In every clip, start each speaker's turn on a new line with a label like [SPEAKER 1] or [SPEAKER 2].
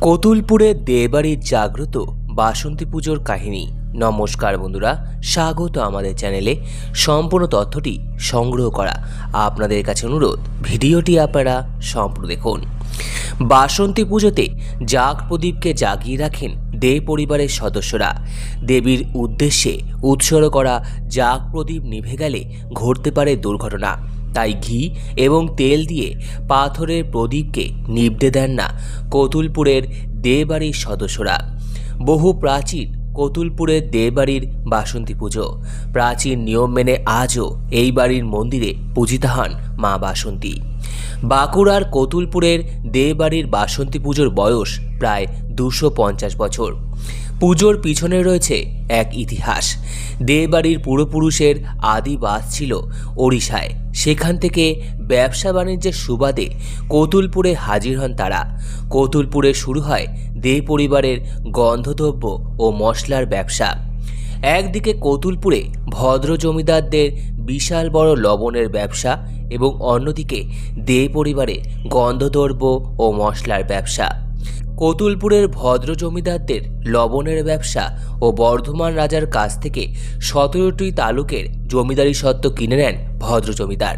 [SPEAKER 1] কতুলপুরে দেবাড়ির জাগ্রত বাসন্তী পুজোর কাহিনী। নমস্কার বন্ধুরা, স্বাগত আমাদের চ্যানেলে। সম্পূর্ণ তথ্যটি সংগ্রহ করা আপনাদের কাছে অনুরোধ, ভিডিওটি আপনারা সম্পূর্ণ দেখুন। বাসন্তী পুজোতে জাগ প্রদীপকে জাগিয়ে রাখেন দে পরিবারের সদস্যরা। দেবীর উদ্দেশ্যে উৎসর্গ করা জাগ প্রদীপ নিভে গেলে ঘটতে পারে দুর্ঘটনা। তাই ঘি এবং তেল দিয়ে পাথরের প্রদীপকে নিবড়ে দেন না কতুলপুরের দেবাড়ির সদস্যরা। বহু প্রাচীন কতুলপুরের দেবাড়ির বাসন্তী পুজো। প্রাচীন নিয়ম মেনে আজও এই বাড়ির মন্দিরে পূজিত হন মা বাসন্তী। বাঁকুড়ার কতুলপুরের দেবাড়ির বাসন্তী পুজোর বয়স প্রায় দুশো পঞ্চাশ বছর। পুজোর পিছনে রয়েছে এক ইতিহাস। দেবাড়ির পূর্বপুরুষের আদি বাস ছিল ওড়িশায়। সেখান থেকে ব্যবসা বাণিজ্যের সুবাদে কতুলপুরে হাজির হন তারা। কতুলপুরে শুরু হয় দে পরিবারের গন্ধদ্রব্য ও মশলার ব্যবসা। একদিকে কতুলপুরে ভদ্র জমিদারদের বিশাল বড় লবণের ব্যবসা এবং অন্যদিকে দে পরিবারে গন্ধদ্রব্য ও মশলার ব্যবসা। কতুলপুরের ভদ্র জমিদারদের লবণের ব্যবসা ও বর্ধমান রাজার কাছ থেকে সতেরোটি তালুকের জমিদারি সত্ত্ব কিনে নেন ভদ্র জমিদার।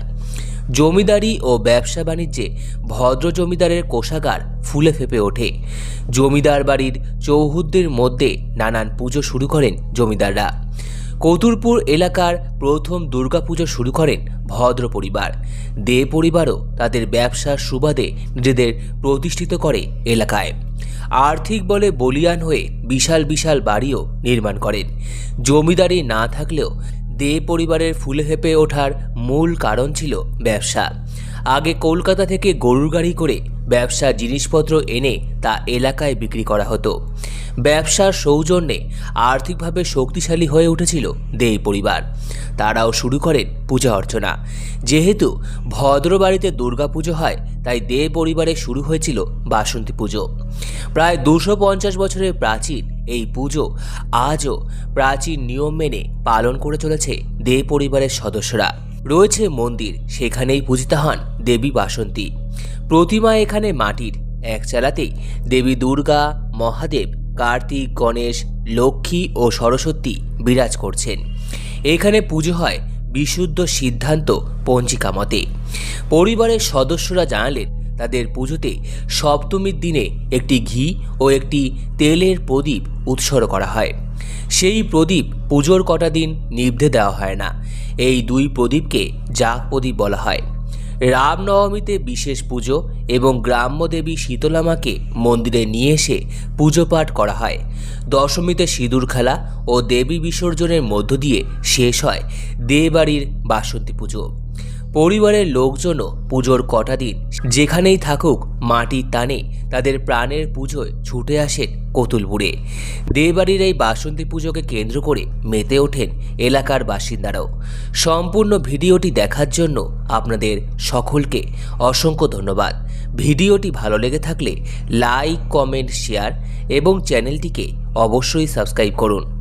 [SPEAKER 1] জমিদারি ও ব্যবসা বাণিজ্যে ভদ্র জমিদারের কোষাগার ফুলে ফেপে ওঠে। জমিদার বাড়ির চৌহুদ্দের মধ্যে নানান পুজো শুরু করেন জমিদাররা। কতুলপুর এলাকার প্রথম দুর্গাপুজো শুরু করেন ভদ্র পরিবার। দে পরিবারও তাদের ব্যবসার সুবাদে নিজেদের প্রতিষ্ঠিত করে এলাকায়। আর্থিক বলে বলিয়ান হয়ে বিশাল বিশাল বাড়িও নির্মাণ করেন। জমিদারি না থাকলেও দে পরিবারের ফুলে হেঁপে ওঠার মূল কারণ ছিল ব্যবসা। আগে কলকাতা থেকে গরুর গাড়ি করে ব্যবসার জিনিসপত্র এনে তা এলাকায় বিক্রি করা হতো। ব্যবসার সৌজন্যে আর্থিকভাবে শক্তিশালী হয়ে উঠেছিল দে পরিবার। তারাও শুরু করেন পূজা অর্চনা। যেহেতু ভদ্র বাড়িতে দুর্গাপুজো হয়, তাই দে পরিবারে শুরু হয়েছিল বাসন্তী পুজো। প্রায় দুশো বছরের প্রাচীন এই পুজো আজও প্রাচীন নিয়ম মেনে পালন করে চলেছে দে পরিবারের সদস্যরা। রয়েছে মন্দির, সেখানেই পূজিতা হন দেবী বাসন্তী। প্রতিমা এখানে মাটির, এক চালাতেই দেবী দুর্গা, মহাদেব, কার্তিক, গণেশ, লক্ষ্মী ও সরস্বতী বিরাজ করছেন। এখানে পুজো হয় বিশুদ্ধ সিদ্ধান্ত পঞ্জিকা মতে। পরিবারের সদস্যরা জানালেন তাদের পুজোতে সপ্তমীর দিনে একটি ঘি ও একটি তেলের প্রদীপ উৎসর্গ করা হয়। সেই প্রদীপ পুজোর কটা দিন নিভতে দেওয়া হয় না। এই দুই প্রদীপকে জাগ প্রদীপ বলা হয়। রামনবমীতে বিশেষ পুজো এবং গ্রাম্য দেবী শীতলামাকে মন্দিরে নিয়ে এসে পুজো পাঠ করা হয়। দশমীতে সিঁদুর খেলা ও দেবী বিসর্জনের মধ্য দিয়ে শেষ হয় দেবাড়ির বাসন্তী পুজো। পরিবারের লোকজনও পুজোর কটা দিন যেখানেই থাকুক মাটির টানে তাদের প্রাণের পুজোয় ছুটে আসেন কতুলপুরে। দেবাড়ির এই বাসন্তী পুজোকে কেন্দ্র করে মেতে ওঠেন এলাকার বাসিন্দারাও। সম্পূর্ণ ভিডিওটি দেখার জন্য আপনাদের সকলকে অসংখ্য ধন্যবাদ। ভিডিওটি ভালো লেগে থাকলে লাইক, কমেন্ট, শেয়ার এবং চ্যানেলটিকে অবশ্যই সাবস্ক্রাইব করুন।